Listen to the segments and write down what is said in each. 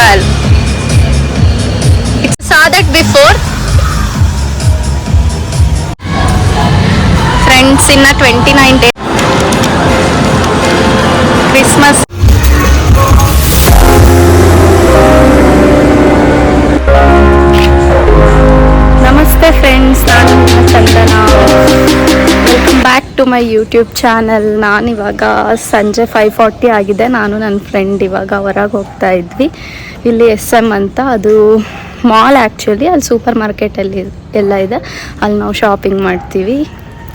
12 It's saw that before friends ಇನ್ನ twenty nine day to my YouTube channel ನಾನಿವಾಗ ಸಂಜೆ five forty ಆಗಿದೆ. ನಾನು ನನ್ನ ಫ್ರೆಂಡ್ ಇವಾಗ ಹೊರಗೆ ಹೋಗ್ತಾ ಇದ್ವಿ. ಇಲ್ಲಿ ಎಸ್ ಎಂ ಅಂತ ಅದು ಮಾಲ್ ಆ್ಯಕ್ಚುಲಿ ಅಲ್ಲಿ ಸೂಪರ್ ಮಾರ್ಕೆಟಲ್ಲಿ ಎಲ್ಲ ಇದೆ. ಅಲ್ಲಿ ನಾವು ಶಾಪಿಂಗ್ ಮಾಡ್ತೀವಿ.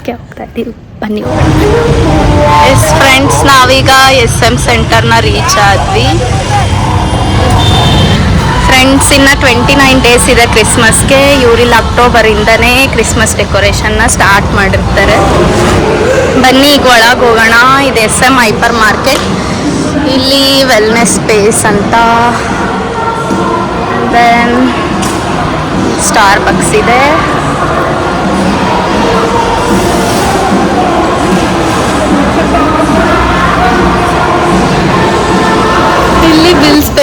ಹೋಗ್ತಾ ಇದ್ದೀವಿ. ಬನ್ನಿ. ಎಸ್ ಫ್ರೆಂಡ್ಸ್ ನಾವೀಗ ಎಸ್ ಎಂ ಸೆಂಟರ್ನ ರೀಚ್ ಆದ್ವಿ. ಫ್ರೆಂಡ್ಸ್ ಇನ್ನು ಟ್ವೆಂಟಿ ನೈನ್ ಡೇಸ್ ಇದೆ ಕ್ರಿಸ್ಮಸ್ಗೆ ಅಕ್ಟೋಬರ್ ಅಕ್ಟೋಬರಿಂದನೇ ಕ್ರಿಸ್ಮಸ್ ಡೆಕೋರೇಷನ್ನ ಸ್ಟಾರ್ಟ್ ಮಾಡಿರ್ತಾರೆ. ಬನ್ನಿ, ಈಗ ಒಳಗೆ ಹೋಗೋಣ. ಇದು ಎಸ್ ಎಂ ಹೈಪರ್ ಮಾರ್ಕೆಟ್ ಇಲ್ಲಿ ವೆಲ್ನೆಸ್ ಸ್ಪೇಸ್ ಅಂತ. ದೆನ್ ಸ್ಟಾರ್ ಬಕ್ಸ್ ಇದೆ.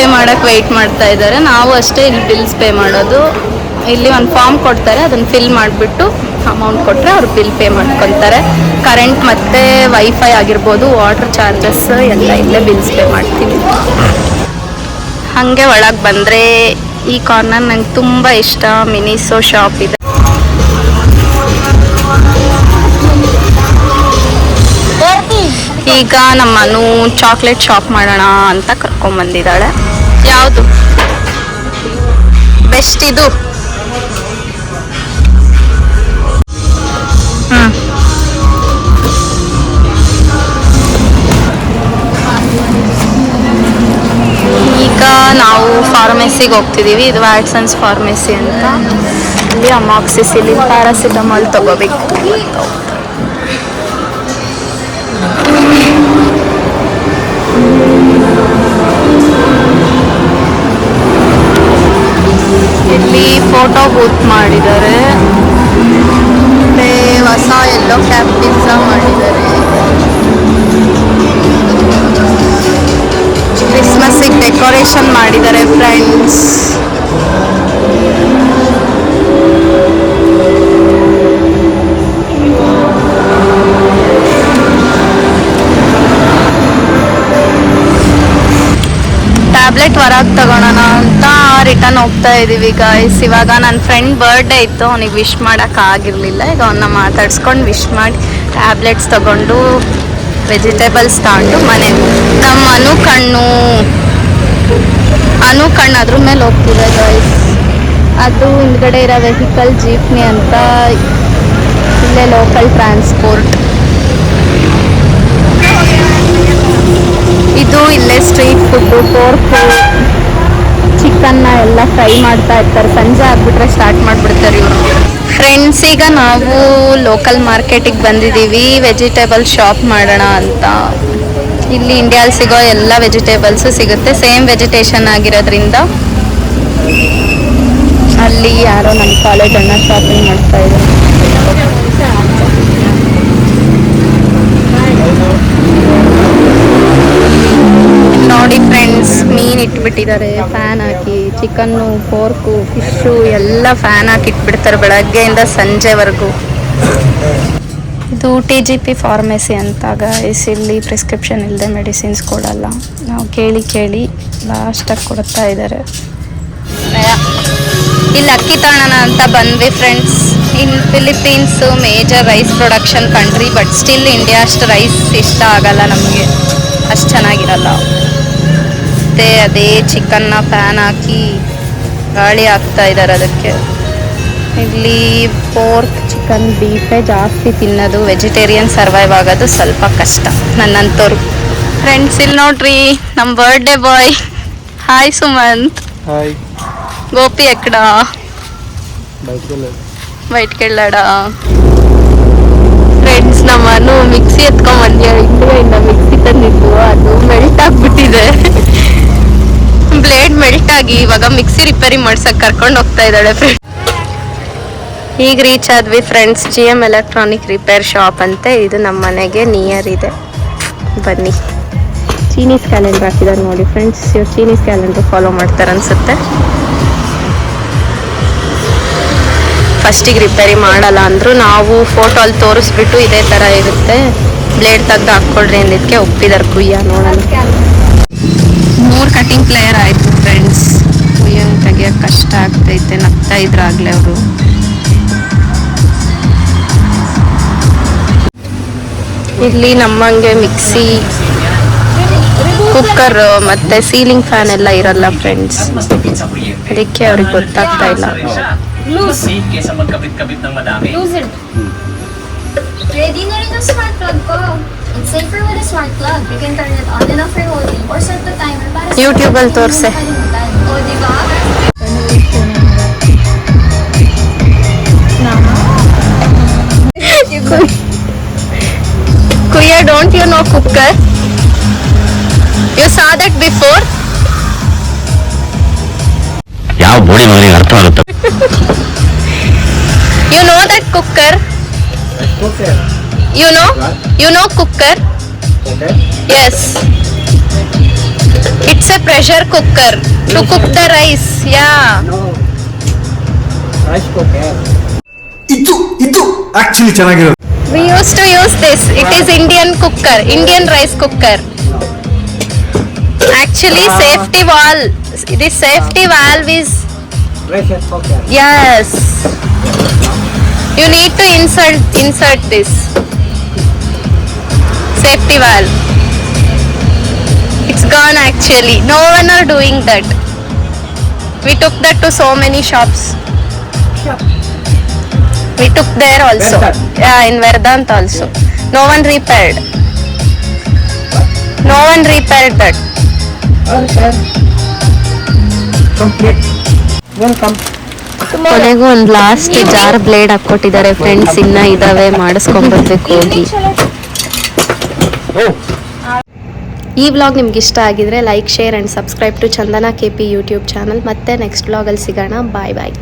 ಪೇ ಮಾಡೋಕ್ಕೆ ವೆಯ್ಟ್ ಮಾಡ್ತಾ ಇದ್ದಾರೆ ನಾವು ಅಷ್ಟೇ ಇಲ್ಲಿ ಬಿಲ್ಸ್ ಪೇ ಮಾಡೋದು. ಇಲ್ಲಿ ಒಂದು ಫಾರ್ಮ್ ಕೊಡ್ತಾರೆ, ಅದನ್ನ ಫಿಲ್ ಮಾಡಿಬಿಟ್ಟು ಅಮೌಂಟ್ ಕೊಟ್ಟರೆ ಅವ್ರು ಬಿಲ್ ಪೇ ಮಾಡ್ಕೊತಾರೆ. ಕರೆಂಟ್ ಮತ್ತೆ ವೈಫೈ ಆಗಿರ್ಬೋದು ವಾಟರ್ ಚಾರ್ಜಸ್ ಎಲ್ಲ ಇಲ್ಲೇ ಬಿಲ್ಸ್ ಪೇ ಮಾಡ್ತೀವಿ. ಹಾಗೆ ಒಳಗೆ ಬಂದರೆ ಈ ಕಾರ್ನರ್ ನಂಗೆ ತುಂಬ ಇಷ್ಟ. ಮಿನಿಸೋ ಶಾಪ್ ಇದೆ. ಈಗ ನಮ್ಮನು ಚಾಕ್ಲೇಟ್ ಶಾಪ್ ಮಾಡೋಣ ಅಂತ ಕರ್ಕೊಂಡ್ ಬಂದಿದ್ದಾಳೆ. ಯಾವುದು? ಬೆಸ್ಟ್ ಇದು. ಈಗ ನಾವು ಫಾರ್ಮೆಸಿಗೆ ಹೋಗ್ತಿದ್ದೀವಿ ಇದು ವ್ಯಾಟ್ಸನ್ಸ್ ಫಾರ್ಮೆಸಿ ಅಂತ. ಇಲ್ಲಿ ಅಮಾಕ್ಸಿಸಿಲಿನ್ ಪ್ಯಾರಾಸಿಟಮಾಲ್ ತಗೋಬೇಕು ಇಲ್ಲಿ ಫೋಟೋ ಬೂತ್ ಮಾಡಿದ್ದಾರೆ. ಮತ್ತೆ ಹೊಸ ಎಲ್ಲೋ ಕ್ಯಾಪ್ ಪಿಜ್ಜಾ ಮಾಡಿದ್ದಾರೆ. ಕ್ರಿಸ್ಮಸ್ಸಿಗೆ ಡೆಕೋರೇಷನ್ ಮಾಡಿದ್ದಾರೆ ಫ್ರೆಂಡ್ಸ್ ತಗೊಳೋಣ ಅಂತ ರಿಟರ್ನ್ ಹೋಗ್ತಾ ಇದೀವಿ ಗಾಯ್ಸ್ ಇವಾಗ ನನ್ನ ಫ್ರೆಂಡ್ ಬರ್ಡೇ ಇತ್ತು, ಅವನಿಗೆ ವಿಶ್ ಮಾಡೋಕ್ಕಾಗಿರಲಿಲ್ಲ ಈಗ ಅವನ್ನ ಮಾತಾಡ್ಸ್ಕೊಂಡು ವಿಶ್ ಮಾಡಿ ಟ್ಯಾಬ್ಲೆಟ್ಸ್ ತಗೊಂಡು ವೆಜಿಟೇಬಲ್ಸ್ ತಗೊಂಡು ಮನೆ ನಮ್ಮ ಅನು ಕಣ್ಣು ಅನು ಕಣ್ಣು ಅದ್ರ ಮೇಲೆ ಹೋಗ್ತಿದೆ ಗಾಯ್ಸ್ ಅದು ಹಿಂದ್ಗಡೆ ಇರೋ ವೆಹಿಕಲ್ ಜೀಪ್ನಿ ಅಂತ ಇಲ್ಲೇ ಲೋಕಲ್ ಟ್ರಾನ್ಸ್ಪೋರ್ಟ್ ಇದು ಇಲ್ಲೇ ಸ್ಟ್ರೀಟ್ ಫುಡ್ಡು ಪೋರ್ಕು ಚಿಕನ್ನ ಎಲ್ಲ ಫ್ರೈ ಮಾಡ್ತಾ ಇರ್ತಾರೆ. ಸಂಜೆ ಆಗ್ಬಿಟ್ರೆ ಸ್ಟಾರ್ಟ್ ಮಾಡಿಬಿಡ್ತಾರೆ ಇವರು. ಫ್ರೆಂಡ್ಸ್ ಈಗ ನಾವು ಲೋಕಲ್ ಮಾರ್ಕೆಟಿಗೆ ಬಂದಿದ್ದೀವಿ. ವೆಜಿಟೇಬಲ್ ಶಾಪ್ ಮಾಡೋಣ ಅಂತ. ಇಲ್ಲಿ ಇಂಡಿಯಾಲಿ ಸಿಗೋ ಎಲ್ಲ ವೆಜಿಟೇಬಲ್ಸು ಸಿಗುತ್ತೆ. ಸೇಮ್ ವೆಜಿಟೇಷನ್ ಆಗಿರೋದ್ರಿಂದ ಅಲ್ಲಿ ಯಾರೋ ನಮ್ಮ ಕಾಲೇಜ್ ಅಣ್ಣ ಶಾಪಿಂಗ್ ಮಾಡ್ತಾ ಇದ್ದಾರೆ ನೋಡಿ ಫ್ರೆಂಡ್ಸ್ ಮೀನ್ ಇಟ್ಬಿಟ್ಟಿದ್ದಾರೆ ಫ್ಯಾನ್ ಹಾಕಿ ಚಿಕನ್ನು ಪೋರ್ಕು ಫಿಶು ಎಲ್ಲ ಫ್ಯಾನ್ ಹಾಕಿ ಇಟ್ಬಿಡ್ತಾರೆ ಬೆಳಗ್ಗೆಯಿಂದ ಸಂಜೆವರೆಗೂ. ಇದು ಟಿ ಜಿ ಪಿ ಫಾರ್ಮೆಸಿ ಅಂತಾಗ ಇಲ್ಲಿ ಪ್ರಿಸ್ಕ್ರಿಪ್ಷನ್ ಇಲ್ಲದೆ ಮೆಡಿಸಿನ್ಸ್ ಕೊಡಲ್ಲ. ನಾವು ಕೇಳಿ ಕೇಳಿ ಲಾಸ್ಟಾಗಿ ಕೊಡ್ತಾ ಇದ್ದಾರೆ. ಇಲ್ಲಿ ಅಕ್ಕಿ ತಾಣನ ಅಂತ ಬಂದ್ವಿ friends in Philippines major rice production country but still India ಅಷ್ಟು ರೈಸ್ ಇಷ್ಟ ಆಗಲ್ಲ ನಮಗೆ. ಅಷ್ಟು ಚೆನ್ನಾಗಿರಲ್ಲ. ಮತ್ತೆ ಅದೇ ಚಿಕನ್ನ ಪ್ಯಾನ್ ಹಾಕಿ ಗಾಳಿ ಹಾಕ್ತಾ ಇದ್ದಾರೆ ಅದಕ್ಕೆ. ಇಲ್ಲಿ ಪೋರ್ಕ್ ಚಿಕನ್ ಬೀಫೇ ಜಾಸ್ತಿ ತಿನ್ನೋದು ವೆಜಿಟೇರಿಯನ್ ಸರ್ವೈವ್ ಆಗೋದು ಸ್ವಲ್ಪ ಕಷ್ಟ. ನನ್ನಂತವ್ರು. ಫ್ರೆಂಡ್ಸ್ ಇಲ್ಲಿ ನೋಡ್ರಿ ನಮ್ಮ birthday boy hi Sumanth. Hi Gopi ಎಕ್ಕಡ. Bite ಕೇಳಾಡ ಫ್ರೆಂಡ್ಸ್ ನಮ್ಮನು ಮಿಕ್ಸಿ ಎತ್ಕೊಂಡ್ ಬಂದ್ಯ? ಇಂದ ಮಿಕ್ಸಿ ತಂದಿದ್ದು ಅದು ಮೆಲ್ಟ್ ಆಗ್ಬಿಟ್ಟಿದೆ. ಬ್ಲೇಡ್ ಮೆಲ್ಟ್ ಆಗಿ ಇವಾಗ ಮಿಕ್ಸಿ ರಿಪೇರಿ ಮಾಡ್ಸಕ್ ಕರ್ಕೊಂಡು ಹೋಗ್ತಾ ಇದ್ದಾಳೆ ಫ್ರೆಂಡ್ ಈಗ ರೀಚ್ ಆದ್ವಿ friends G M electronic repair shop ಅಂತೆ. ಇದು ನಮ್ಮ ಮನೆಗೆ ನಿಯರ್ ಇದೆ. ಬನ್ನಿ. ಚೀನೀಸ್ ಕ್ಯಾಲೆಂಡರ್ ಹಾಕಿದ್ದಾರೆ ನೋಡಿ ಫ್ರೆಂಡ್ಸ್ ಇವ್ರು ಚೀನೀಸ್ ಕ್ಯಾಲೆಂಡರ್ ಫಾಲೋ ಮಾಡ್ತಾರೆ ಅನ್ಸುತ್ತೆ. ಫಸ್ಟಿಗೆ ರಿಪೇರಿ ಮಾಡಲ್ಲ ಅಂದ್ರು ನಾವು ಫೋಟೋ ಅಲ್ಲಿ ತೋರಿಸ್ಬಿಟ್ಟು ಇದೇ ಥರ ಇರುತ್ತೆ. ಬ್ಲೇಡ್ ತೆಗ್ದು ಹಾಕ್ಕೊಳ್ರಿ ಅಂದಿದ್ದಕ್ಕೆ ಒಪ್ಪಿದಾರೆ ಕುಯ್ಯ ನೋಡೋಣ. ಮೂರು ಕಟಿಂಗ್ ಪ್ಲೇಯರ್ ಆಯ್ತು ಫ್ರೆಂಡ್ಸ್ ಕುಯ್ಯಂಗೆ ತೆಗಿಯೋಕೆ ಕಷ್ಟ ಆಗ್ತೈತೆ ನಗ್ತಾ ಇದ್ರಾಗ್ಲೇ ಅವರು. ಇಲ್ಲಿ ನಮ್ಮಂಗೆ ಮಿಕ್ಸಿ ಕುಕ್ಕರ್ ಮತ್ತೆ ಸೀಲಿಂಗ್ ಫ್ಯಾನ್ ಎಲ್ಲ ಇರಲ್ಲ ಫ್ರೆಂಡ್ಸ್ ಅದಕ್ಕೆ ಅವ್ರಿಗೆ ಗೊತ್ತಾಗ್ತಾ ಇಲ್ಲ. Kasi kesa magkabit-kabit ng madami. Use it. Ready na rin ang smart plug ko. It's safer with a smart plug. You can turn it on and off remotely or set the timer para sa YouTube ಅಲ್ಲಿ ತೋರ್ಸೆ. kalimutan. O, di ba? Kuya, don't you know cooker? You saw that before? ಯಾವ ಬೋಳಿ ಮಗನಿಗೆ ಅರ್ಥ ಆಗುತ್ತೆ You know that cooker? Okay You know? You know cooker? Okay Yes. It's a pressure cooker to cook the rice. Yeah. No rice okay ಇದು ಇದು actually ಚೆನ್ನಾಗಿರೋದು We used to use this. It is Indian cooker, Indian rice cooker. Actually, Ah. safety valve. This safety valve is rice okay yes. You need to insert insert this safety valve. It's gone actually. No one are doing that. We took that to so many shops. We took there also. Vedant? Yeah, in Verdant also. No one repaired. No one repaired that. Complete welcome ಕೊನೆಗೂ ಒಂದು last jar blade ಹಾಕೊಟ್ಟಿದ್ದಾರೆ friends ಇನ್ನ ಇದಾವೆ ಮಾಡಿಸ್ಕೊಂಡ್ಬರ್ಬೇಕು ಹೋಗಿ ಈ vlog ನಿಮ್ಗೆ ಇಷ್ಟ ಆಗಿದ್ರೆ like share and subscribe to Chandana K P YouTube channel ಮತ್ತೆ ನೆಕ್ಸ್ಟ್ ವ್ಲಾಗಲ್ಲಿ ಸಿಗೋಣ. ಬಾಯ್ ಬಾಯ್